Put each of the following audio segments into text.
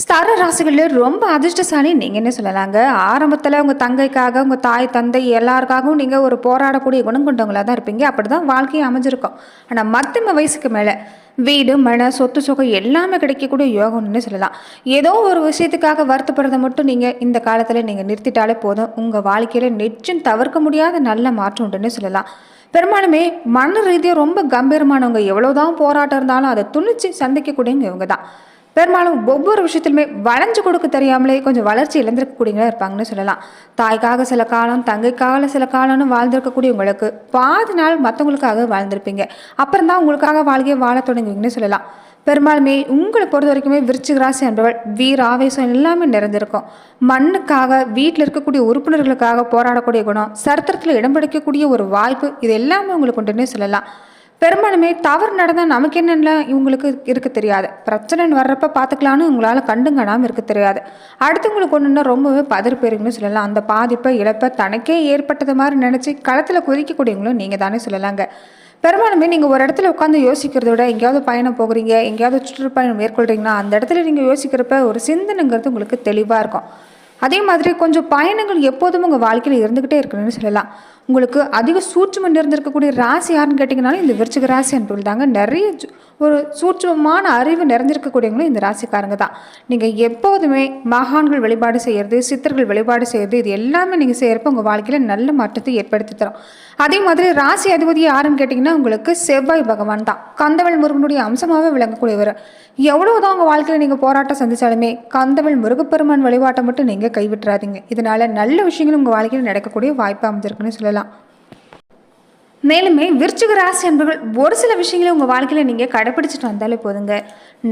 ஸ்தார ராசிகளில் ரொம்ப அதிர்ஷ்டசாலி. நீங்கள் என்ன சொல்லலாங்க? ஆரம்பத்தில் உங்கள் தங்கைக்காக உங்கள் தாய் தந்தை எல்லாருக்காகவும் நீங்கள் ஒரு போராடக்கூடிய குணம் கொண்டவங்களாக தான் இருப்பீங்க. அப்படி தான் வாழ்க்கையை அமைஞ்சிருக்கும். ஆனால் மத்தியம வயசுக்கு மேலே வீடு மன சொத்து சுகம் எல்லாமே கிடைக்கக்கூடிய யோகம்னு சொல்லலாம்? ஏதோ ஒரு விஷயத்துக்காக வருத்தப்படுறதை மட்டும் நீங்கள் இந்த காலத்தில் நீங்கள் நிறுத்திட்டாலே போதும். உங்கள் வாழ்க்கையில் நிச்சயம் தவிர்க்க முடியாத நல்ல மாற்றம் உண்டுன்னு சொல்லலாம். பெரும்பாலுமே மன ரீதியாக ரொம்ப கம்பீரமானவங்க எவ்வளோதான் போராட்டம் இருந்தாலும் அதை துணிச்சு சந்திக்கக்கூடியவங்க இவங்க தான். பெரும்பாலும் ஒவ்வொரு விஷயத்திலுமே வளைஞ்சு கொடுக்க தெரியாமலே கொஞ்சம் வளர்ச்சி இழந்திருக்கக்கூடியவங்களா இருப்பாங்கன்னு சொல்லலாம். தாய்க்காக சில காலம் தங்கைக்காக சில காலம்னு வாழ்ந்திருக்கக்கூடியவங்களுக்கு பாதி நாள் மற்றவங்களுக்காக வாழ்ந்திருப்பீங்க. அப்புறம் தான் உங்களுக்காக வாழ்க்கையை வாழ தொடங்குவீங்கன்னு சொல்லலாம். பெரும்பாலுமே உங்களை பொறுத்த வரைக்குமே விருச்சிக ராசி என்பவள் வீர ஆவேசம் எல்லாமே நிறைந்திருக்கும். மண்ணுக்காக வீட்டில் இருக்கக்கூடிய உறுப்பினர்களுக்காக போராடக்கூடிய குணம் சரித்திரத்தில் இடம் பிடிக்கக்கூடிய ஒரு வாய்ப்பு இது எல்லாமே உங்களுக்கு உண்டுன்னு சொல்லலாம். பெரும்பாலுமே தவறு நடந்தால் நமக்கு என்னென்ன இவங்களுக்கு இருக்க தெரியாது. பிரச்சனைன்னு வர்றப்ப பார்த்துக்கலான்னு உங்களால் கண்டுங்கடாமல் இருக்க தெரியாது. அடுத்தவங்களுக்கு ஒன்றுன்னா ரொம்பவே பதறி போயிருங்கன்னு சொல்லலாம். அந்த பாதிப்பை இழப்பை தனக்கே ஏற்பட்டது மாதிரி நினச்சி களத்தில் குதிக்கக்கூடியவங்களும் நீங்கள் தானே சொல்லலாங்க. பெரும்பாலுமே நீங்கள் ஒரு இடத்துல உட்காந்து யோசிக்கிறத விட எங்கேயாவது பயணம் போகிறீங்க எங்கேயாவது சுற்றுப்பயணம் மேற்கொள்கிறீங்கன்னா அந்த இடத்துல நீங்கள் யோசிக்கிறப்ப ஒரு சிந்தனைங்கிறது உங்களுக்கு தெளிவாக இருக்கும். அதே மாதிரி கொஞ்சம் பயணங்கள் எப்போதும் உங்கள் வாழ்க்கையில் இருந்துக்கிட்டே இருக்கணும்னு சொல்லலாம். உங்களுக்கு அதிக சூட்சமம் நிறைந்திருக்கக்கூடிய ராசி யாருன்னு கேட்டிங்கனாலும் இந்த விருச்சிக ராசி என்பது தாங்க நிறைய சு- ஒரு சூட்சமமான அறிவு நிறைஞ்சிருக்கக்கூடியவங்களும் இந்த ராசிக்காரங்க தான். நீங்கள் எப்போதுமே மகான்கள் வழிபாடு செய்கிறது சித்தர்கள் வழிபாடு செய்கிறது இது எல்லாமே நீங்கள் செய்கிறப்ப உங்கள் வாழ்க்கையில் நல்ல மாற்றத்தை ஏற்படுத்தி தரும். அதே மாதிரி ராசி அதிபதி யாருன்னு கேட்டிங்கன்னா உங்களுக்கு செவ்வாய் பகவான் தான். கந்தவள் முருகனுடைய அம்சமாகவே விளங்கக்கூடியவர். எவ்வளவுதான் உங்கள் வாழ்க்கையில் நீங்கள் போராட்டம் சந்திச்சாலுமே கந்தவள் முருகப்பெருமான் வழிபாட்டை மட்டும் நீங்கள் கைவிட்டுறாதீங்க. இதனால் நல்ல விஷயங்கள் உங்கள் வாழ்க்கையில் நடக்கக்கூடிய வாய்ப்பு அமைஞ்சிருக்குன்னு சொல்லலாம். மேலுமே விருச்சிக ராசி என்பவர்கள் ஒரு சில விஷயங்களை உங்கள் வாழ்க்கையில் நீங்கள் கடைப்பிடிச்சிட்டு வந்தாலே போதுங்க.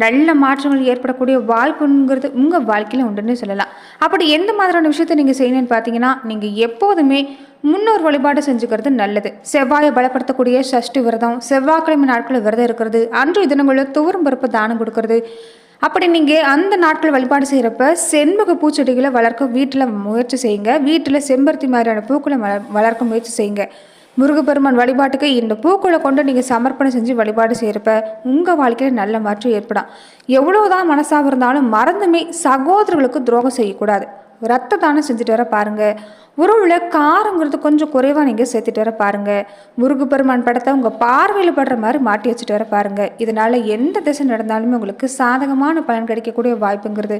நல்ல மாற்றங்கள் ஏற்படக்கூடிய வாய்ப்புங்கிறது உங்கள் வாழ்க்கையில் உண்டுன்னு சொல்லலாம். அப்படி எந்த மாதிரியான விஷயத்தை நீங்கள் செய்யணும்னு பார்த்தீங்கன்னா நீங்கள் எப்போதுமே முன்னோர் வழிபாடு செஞ்சுக்கிறது நல்லது. செவ்வாயை பலப்படுத்தக்கூடிய சஷ்டி விரதம் செவ்வாய்க்கிழமை நாட்களில் விரதம் இருக்கிறது அன்றைய தினங்களில் துவரும் பருப்பு தானம் கொடுக்கறது அப்படி நீங்கள் அந்த நாட்கள் வழிபாடு செய்கிறப்ப செண்பக பூச்செடிகளை வளர்க்க வீட்டில் முயற்சி செய்யுங்க. வீட்டில் செம்பருத்தி மாதிரியான பூக்களை வள- வளர்க்க முயற்சி செய்யுங்க. முருகப்பெருமான் வழிபாட்டுக்கு இந்த பூக்களை கொண்டு நீங்கள் சமர்ப்பணம் செஞ்சு வழிபாடு செய்கிறப்ப உங்கள் வாழ்க்கையில் நல்ல மாற்றம் ஏற்படும். எவ்வளோதான் மனசாக இருந்தாலும் மறந்துமே சகோதரர்களுக்கு துரோகம் செய்யக்கூடாது. ரத்த தானம் செஞ்சுட்டு வர பாருங்கள் உருவில் காரங்கிறது கொஞ்சம் குறைவாக நீங்கள் சேர்த்துட்டு வர பாருங்கள் முருகப்பெருமான் படத்தை உங்கள் பார்வையில் படுற மாதிரி மாட்டி வச்சுட்டு வர பாருங்கள் இதனால் எந்த திசை நடந்தாலுமே உங்களுக்கு சாதகமான பலன் கிடைக்கக்கூடிய வாய்ப்புங்கிறது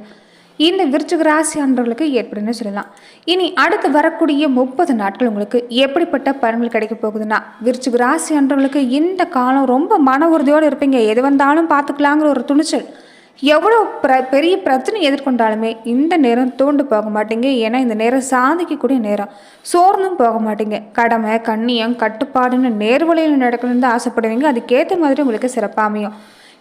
இந்த விருச்சிக ராசி அன்றவர்களுக்கு ஏற்படுன்னு சொல்லலாம். இனி அடுத்து வரக்கூடிய முப்பது நாட்கள் உங்களுக்கு எப்படிப்பட்ட பலன்கள் கிடைக்க போகுதுன்னா விருச்சிக ராசி அன்றவர்களுக்கு இந்த காலம் ரொம்ப மன உறுதியோடு இருப்பீங்க. எது வந்தாலும் பார்த்துக்கலாங்கிற ஒரு துணிச்சல். எவ்வளோ பிர பெரிய பிரச்சனை எதிர்கொண்டாலுமே இந்த நேரம் தோண்டு போக மாட்டீங்க. ஏன்னா இந்த நேரம் சாதிக்கக்கூடிய நேரம். சோர்ந்தும் போக மாட்டீங்க. கடமை கண்ணியம் கட்டுப்பாடுன்னு நேர்வழியில் நடக்கணும்னு தான் ஆசைப்படுவீங்க. அதுக்கேற்ற மாதிரி உங்களுக்கு சிறப்பாக அமையும்.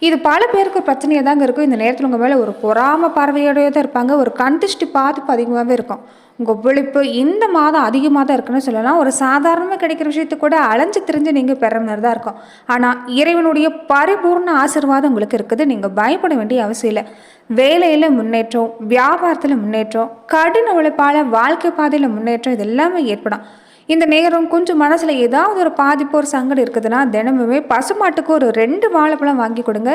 இது பல பேருக்கு பிரச்சனையாக தாங்க இருக்கும். இந்த நேரத்தில் உங்கள் மேலே ஒரு பொறாம பார்வையோடய தான் இருப்பாங்க. ஒரு கண் திருஷ்டி பாதிப்பு அதிகமாகவே இருக்கும். உங்கள் விழிப்பு இந்த மாதம் அதிகமாக தான் இருக்குன்னு சொல்லலாம். ஒரு சாதாரணமாக கிடைக்கிற விஷயத்தை கூட அலைஞ்சு திரிஞ்சு நீங்கள் பெற மாதிரி தான் இருக்கும். ஆனால் இறைவனுடைய பரிபூர்ண ஆசீர்வாதம் உங்களுக்கு இருக்குது. நீங்கள் பயப்பட வேண்டிய அவசியம் இல்லை. வேலையில் முன்னேற்றம் வியாபாரத்தில் முன்னேற்றம் கடின உழைப்பால் வாழ்க்கை பாதையில் முன்னேற்றம் இது எல்லாமே ஏற்படும். இந்த நேரம் கொஞ்சம் மனசில் ஏதாவது ஒரு பாதிப்பு ஒரு சங்கடம் இருக்குதுன்னா தினமுமே பசுமாட்டுக்கு ஒரு ரெண்டு வாழைப்பழம் வாங்கி கொடுங்க.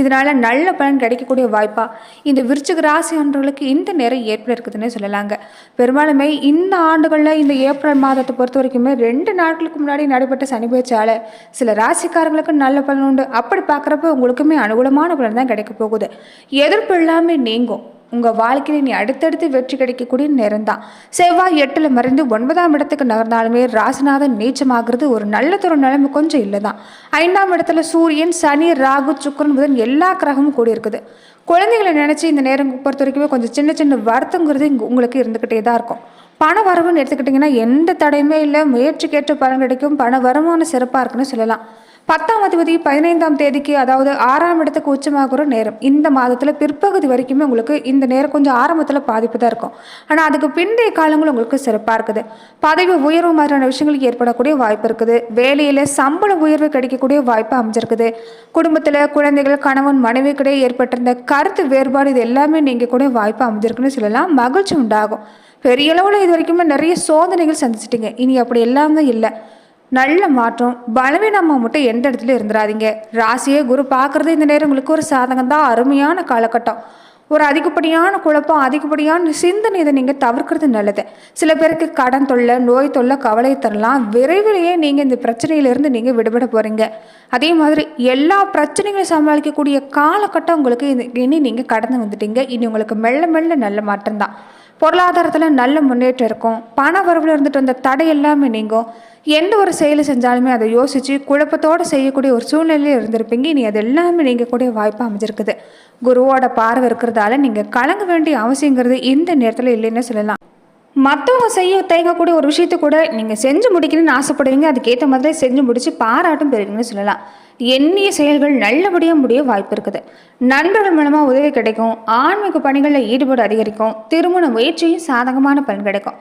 இதனால் நல்ல பலன் கிடைக்கக்கூடிய வாய்ப்பாக இந்த விருச்சிக ராசி ஆண்டுகளுக்கு இந்த நேரம் ஏற்பட இருக்குதுன்னே சொல்லலாங்க. பெரும்பாலுமே இந்த ஆண்டுகளில் இந்த ஏப்ரல் மாதத்தை பொறுத்த வரைக்குமே ரெண்டு நாட்களுக்கு முன்னாடி நடைபெற்ற சனி பயிற்சியால் சில ராசிக்காரங்களுக்கு நல்ல பலன் உண்டு. அப்படி பார்க்குறப்ப உங்களுக்குமே அனுகூலமான பலன் தான் கிடைக்க போகுது. எதிர்ப்பு எல்லாமே நீங்கும். உங்கள் வாழ்க்கையில் நீ அடுத்தடுத்து வெற்றி கிடைக்கக்கூடிய நேரம் தான் செவ்வாய் எட்டில் மறைந்து ஒன்பதாம் இடத்துக்கு நகர்ந்தாலுமே ராசிநாதன் நீச்சமாகிறது ஒரு நல்லதொரு நிலைமை கொஞ்சம் இல்லை தான் ஐந்தாம் இடத்துல சூரியன் சனி ராகு சுக்கரன் புதன் எல்லா கிரகமும் கூடி இருக்குது குழந்தைகளை நினச்சி இந்த நேரம் பொறுத்த வரைக்குமே கொஞ்சம் சின்ன சின்ன வருத்தங்கிறது இங்கே உங்களுக்கு இருந்துக்கிட்டே தான் இருக்கும். பண வரவுன்னு எடுத்துக்கிட்டிங்கன்னா எந்த தடையுமே இல்லை. முயற்சிக்கேற்ற பலன் கிடைக்கும். பண வருமானம் சிறப்பாக இருக்குன்னு சொல்லலாம். பத்தாம் அதிபதி பதினைந்தாம் தேதிக்கு அதாவது ஆறாம் இடத்துக்கு உச்சமாகிற நேரம். இந்த மாதத்தில் பிற்பகுதி வரைக்குமே உங்களுக்கு இந்த நேரம் கொஞ்சம் ஆரம்பத்தில் பாதிப்பு தான் இருக்கும். ஆனால் அதுக்கு பிந்தைய காலங்கள் உங்களுக்கு சிறப்பாக இருக்குது. பதவி உயர்வு மாதிரியான விஷயங்களுக்கு ஏற்படக்கூடிய வாய்ப்பு இருக்குது. வேலையில் சம்பள உயர்வு கிடைக்கக்கூடிய வாய்ப்பு அமைஞ்சிருக்குது. குடும்பத்தில் குழந்தைகள் கணவன் மனைவிக்கிடையே ஏற்பட்டிருந்த கருத்து வேறுபாடு இது எல்லாமே நீங்கள் கூட வாய்ப்பு அமைஞ்சிருக்குன்னு சொல்லலாம். மகிழ்ச்சி உண்டாகும். பெரிய அளவில் இது வரைக்குமே நிறைய சோதனைகள் சந்திச்சிட்டிங்க. இனி அப்படி எல்லாமே இல்லை. நல்ல மாற்றம் பலவீனமாக மட்டும் எந்த இடத்துல இருந்துடாதீங்க ராசியே குரு பார்க்குறது இந்த நேரம் உங்களுக்கு ஒரு சாதகம் தான் அருமையான காலகட்டம். ஒரு அதிகப்படியான குழப்பம் அதிகப்படியான சிந்தனை இதை நீங்கள் தவிர்க்கிறது நல்லது. சில பேருக்கு கடன் தொல்லை நோய் தொல்லை கவலை தரலாம். விரைவிலேயே நீங்கள் இந்த பிரச்சனையிலேருந்து நீங்கள் விடுபட போகிறீங்க அதே மாதிரி எல்லா பிரச்சனைகளையும் சமாளிக்கக்கூடிய காலகட்டம் உங்களுக்கு இனி நீங்கள் கடந்து வந்துட்டீங்க. இனி உங்களுக்கு மெல்ல மெல்ல நல்ல மாற்றம் தான். பொருளாதாரத்தில் நல்ல முன்னேற்றம் இருக்கும். பண வரவில் இருந்துட்டு வந்த தடை எல்லாமே நீங்கும். எந்த ஒரு செயலை செஞ்சாலுமே அதை யோசித்து குழப்பத்தோடு செய்யக்கூடிய ஒரு சூழ்நிலையில் இருந்திருப்பீங்க. இனி அது எல்லாமே நீங்கள் கூடிய வாய்ப்பு அமைஞ்சிருக்குது. குருவோட பார்வை இருக்கிறதால நீங்கள் கலங்க வேண்டிய அவசியங்கிறது இந்த நேரத்தில் இல்லைன்னு சொல்லலாம். மற்றவங்க செய்ய தயங்கக்கூடிய ஒரு விஷயத்தை கூட நீங்கள் செஞ்சு முடிக்கணும்னு ஆசைப்படுவீங்க. அதுக்கேற்ற மாதிரி செஞ்சு முடித்து பாராட்டும் பெறுவீங்கன்னு சொல்லலாம். எண்ணிய செயல்கள் நல்லபடியாக முடிய வாய்ப்பு இருக்குது. நண்பர்கள் மூலமாக உதவி கிடைக்கும். ஆன்மீக பணிகளில் ஈடுபாடு அதிகரிக்கும். திருமண முயற்சியும் சாதகமான பலன் கிடைக்கும்.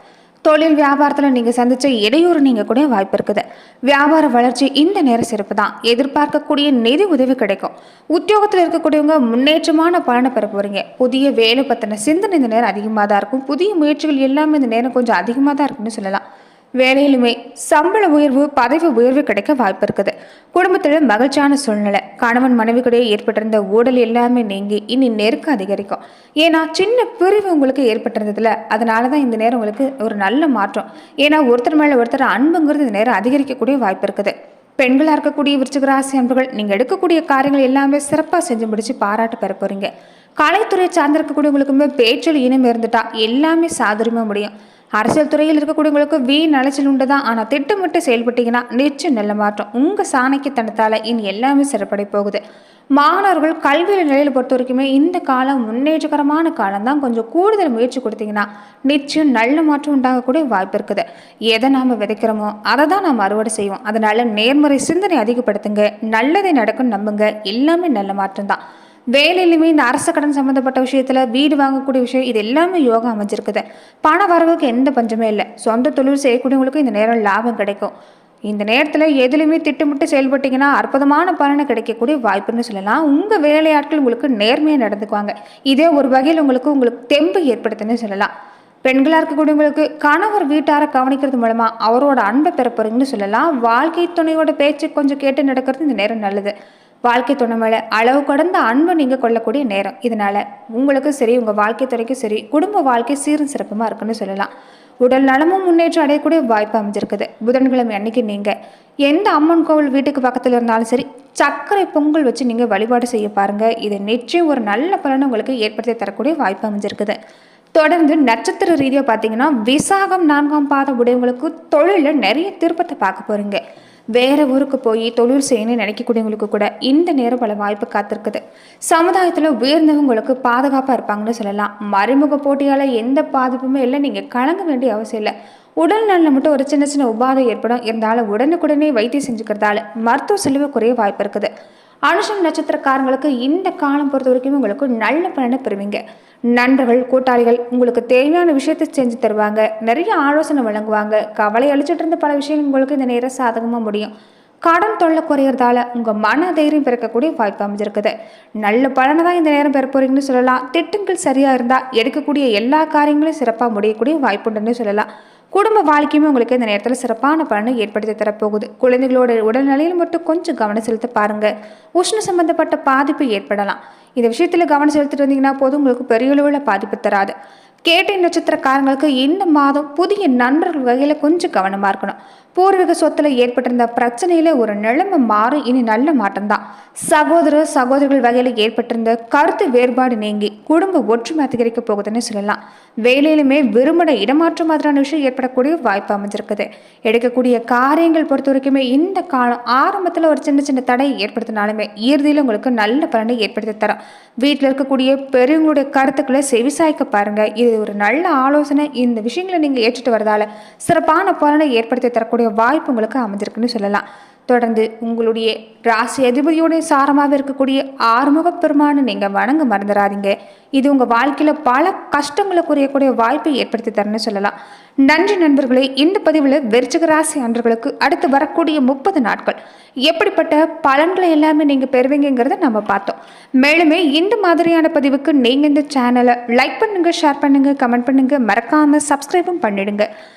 தொழில் வியாபாரத்தில் நீங்கள் சந்தித்த இடையூறு நீங்கள் கூட வாய்ப்பு இருக்குது. வியாபார வளர்ச்சி இந்த நேர சிறப்பு தான். எதிர்பார்க்கக்கூடிய நிதி உதவி கிடைக்கும். உத்தியோகத்தில் இருக்கக்கூடியவங்க முன்னேற்றமான பலனை பெற போகிறீங்க புதிய வேலை பற்றின சிந்தனை இந்த நேரம் அதிகமாக தான் இருக்கும். புதிய முயற்சிகள் எல்லாமே இந்த நேரம் கொஞ்சம் அதிகமாக தான் இருக்குன்னு சொல்லலாம். வேலையிலுமே சம்பள உயர்வு பதவி உயர்வு கிடைக்க வாய்ப்பு இருக்குது. குடும்பத்தில் மகிழ்ச்சியான சூழ்நிலை. கணவன் மனைவிக்கிடையே ஏற்பட்டிருந்த ஊழல் எல்லாமே நீங்கி இனி நெருக்கம் அதிகரிக்கும். ஏன்னா சின்ன பிரிவு உங்களுக்கு ஏற்பட்டிருந்ததுல அதனால தான் இந்த நேரம் உங்களுக்கு ஒரு நல்ல மாற்றம். ஏன்னா ஒருத்தர் மேலே ஒருத்தர் அன்புங்கிறது இந்த நேரம் அதிகரிக்கக்கூடிய வாய்ப்பு இருக்குது. பெண்களாக இருக்கக்கூடிய விருச்சிக ராசி அன்புகள் நீங்கள் எடுக்கக்கூடிய காரியங்கள் எல்லாமே சிறப்பாக செஞ்சு முடிச்சு பாராட்டு பெற போகிறீங்க கலைத்துறை சார்ந்திருக்கக்கூடியவங்களுக்குமே பேச்சில் இனம் இருந்துட்டா எல்லாமே சாதுரியமாக முடியும். அரசியல் துறையில் இருக்கக்கூடியவங்களுக்கு வீண் அலைச்சல் உண்டு தான் ஆனால் திட்டமிட்டு செயல்பட்டீங்கன்னா நிச்சயம் நல்ல மாற்றம். உங்கள் சாணக்கியத்தனத்தால் இனி எல்லாமே சிறப்படை போகுது. மாணவர்கள் கல்வியில் நிலையில் பொறுத்த வரைக்குமே இந்த காலம் முன்னேற்றகரமான காலம் தான் கொஞ்சம் கூடுதல் முயற்சி கொடுத்தீங்கன்னா நிச்சயம் நல்ல மாற்றம் உண்டாகக்கூடிய வாய்ப்பு இருக்குது. எதை நாம் விதைக்கிறோமோ அதை தான் நாம் அறுவடை செய்வோம். அதனால் நேர்மறை சிந்தனை அதிகப்படுத்துங்க. நல்லதை நடக்கும் நம்புங்க. எல்லாமே நல்ல மாற்றம் தான் வேலையிலுமே இந்த அரச கடன் சம்மந்தப்பட்ட விஷயத்தில் வீடு வாங்கக்கூடிய விஷயம் இது எல்லாமே யோகா அமைஞ்சிருக்குது. பண வரவுக்கு எந்த பஞ்சமே இல்லை. சொந்த தொழில் செய்யக்கூடியவங்களுக்கு இந்த நேரம் லாபம் கிடைக்கும். இந்த நேரத்தில் எதுலையுமே திட்டமிட்டு செயல்பட்டீங்கன்னா அற்புதமான பலனை கிடைக்கக்கூடிய வாய்ப்புன்னு சொல்லலாம். உங்கள் வேலையாட்கள் உங்களுக்கு நேர்மையாக நடந்துக்குவாங்க. இதே ஒரு வகையில் உங்களுக்கு உங்களுக்கு தெம்பு ஏற்படுத்துன்னு சொல்லலாம். பெண்களாக இருக்கக்கூடியவங்களுக்கு கணவர் வீட்டாரை கவனிக்கிறது மூலமாக அவரோட அன்பை பெற சொல்லலாம். வாழ்க்கை துணையோட பேச்சு கொஞ்சம் கேட்டு நடக்கிறது இந்த நேரம் நல்லது. வாழ்க்கை துணை மேலே அளவு கடந்த அன்பை நீங்கள் கொள்ளக்கூடிய நேரம். இதனால் உங்களுக்கும் சரி உங்கள் வாழ்க்கை துறைக்கும் சரி குடும்ப வாழ்க்கை சீரும் சிறப்புமாக இருக்குன்னு சொல்லலாம். உடல் நலமும் முன்னேற்றம் அடையக்கூடிய வாய்ப்பு அமைஞ்சிருக்குது. புதன்கிழமை அன்னைக்கு நீங்கள் எந்த அம்மன் கோவில் வீட்டுக்கு பக்கத்தில் இருந்தாலும் சரி சர்க்கரை பொங்கல் வச்சு நீங்கள் வழிபாடு செய்ய பாருங்கள் இது நிச்சயம் ஒரு நல்ல பலனை உங்களுக்கு ஏற்படுத்தி தரக்கூடிய வாய்ப்பு அமைஞ்சிருக்குது. தொடர்ந்து நட்சத்திர ரீதியாக பார்த்தீங்கன்னா விசாகம் நான்காம் பாத உடையவங்களுக்கு தொழிலில் நிறைய திருப்பத்தை பார்க்க போகிறீங்க வேற ஊருக்கு போய் தொழில் செய்யணும்னு நினைக்கக்கூடியவங்களுக்கு கூட இந்த நேரம் பல வாய்ப்பு காத்திருக்குது. சமுதாயத்தில் உயர்ந்தவங்களுக்கு பாதுகாப்பாக இருப்பாங்கன்னு சொல்லலாம். மறைமுக போட்டியால் எந்த பாதிப்புமே இல்லை. நீங்கள் கலங்க வேண்டிய அவசியம் இல்லை. உடல் நலில் மட்டும் ஒரு சின்ன சின்ன உபாதை ஏற்படும். இருந்தாலும் உடனுக்குடனே வைத்தியம் செஞ்சுக்கிறதால மருத்துவ செலவு குறைய வாய்ப்பு இருக்குது. அனுஷம் நட்சத்திரக்காரங்களுக்கு இந்த காலம் பொறுத்த வரைக்கும் உங்களுக்கு நல்ல பலனை பெறுவீங்க. நண்பர்கள் கூட்டாளிகள் உங்களுக்கு தேவையான விஷயத்தை செஞ்சு தருவாங்க. நிறைய ஆலோசனை வழங்குவாங்க. கவலை அழிச்சிட்டு இருந்த பல விஷயங்கள் உங்களுக்கு இந்த நேரம் சாதகமாக முடியும். கடன் தொல்லை குறையிறதால உங்கள் மன தைரியம் பிறக்கக்கூடிய வாய்ப்பு அமைஞ்சிருக்குது. நல்ல பலனை தான் இந்த நேரம் பெற போறீங்கன்னு சொல்லலாம். திட்டங்கள் சரியாக இருந்தால் எடுக்கக்கூடிய எல்லா காரியங்களும் சிறப்பாக முடியக்கூடிய வாய்ப்புண்டுன்னு சொல்லலாம். குடும்ப வாழ்க்கையுமே உங்களுக்கு இந்த நேரத்தில் சிறப்பான பலனை ஏற்படுத்தி தரப்போகுது. குழந்தைகளோட உடல்நிலையில் மட்டும் கொஞ்சம் கவனம் செலுத்த பாருங்கள் உஷ்ண சம்பந்தப்பட்ட பாதிப்பு ஏற்படலாம். இந்த விஷயத்தில் கவனம் செலுத்திட்டு இருந்தீங்கன்னா போதும் உங்களுக்கு பெரிய அளவில் பாதிப்பு தராது. கேட்டை நட்சத்திரக்காரங்களுக்கு இந்த மாதம் புதிய நண்பர்கள் வகையில் கொஞ்சம் கவனமாக இருக்கணும். பூர்வீக சொத்துல ஏற்பட்டிருந்த பிரச்சனையில ஒரு நிலைமை மாறும். இனி நல்ல மாற்றம்தான் சகோதர சகோதரிகள் வகையில் ஏற்பட்டிருந்த கருத்து வேறுபாடு நீங்கி குடும்ப ஒற்றுமை அதிகரிக்க போகுதுன்னு சொல்லலாம். வேலையிலுமே விரும்பின இடமாற்றம் மாதிரியான விஷயம் ஏற்படக்கூடிய வாய்ப்பு அமைஞ்சிருக்குது. எடுக்கக்கூடிய காரியங்கள் பொறுத்த வரைக்குமே இந்த காலம் ஆரம்பத்தில் ஒரு சின்ன சின்ன தடை ஏற்படுத்தினாலுமே இறுதியில் உங்களுக்கு நல்ல பலனை ஏற்படுத்தி தரும். வீட்டில் இருக்கக்கூடிய பெரியவங்களுடைய கருத்துக்களை செவிசாய்க்க பாருங்க. இது ஒரு நல்ல ஆலோசனை. இந்த விஷயங்களை நீங்கள் ஏற்றுட்டு வரதால சிறப்பான பலனை ஏற்படுத்தி தரக்கூடிய வாய்ப்பு உங்களுக்கு அமைஞ்சிருக்குன்னு சொல்லலாம். தொடர்ந்து உங்களுடைய ராசி அதிபதியோடைய சாரமாக இருக்கக்கூடிய ஆறுமுக பெருமானை நீங்கள் வணங்க மறந்துடாதீங்க இது உங்கள் வாழ்க்கையில் பல கஷ்டங்களை குறையக்கூடிய வாய்ப்பை ஏற்படுத்தி தரேன்னு சொல்லலாம். நன்றி நண்பர்களே இந்த பதிவில் விருச்சிக ராசி அன்றர்களுக்கு அடுத்து வரக்கூடிய முப்பது நாட்கள் எப்படிப்பட்ட பலன்களை எல்லாமே நீங்கள் பெறுவீங்கிறத நம்ம பார்த்தோம். மேலுமே இந்த மாதிரியான பதிவுக்கு நீங்கள் இந்த சேனலை லைக் பண்ணுங்கள் ஷேர் பண்ணுங்கள் கமெண்ட் பண்ணுங்கள் மறக்காமல் சப்ஸ்கிரைபும் பண்ணிடுங்க.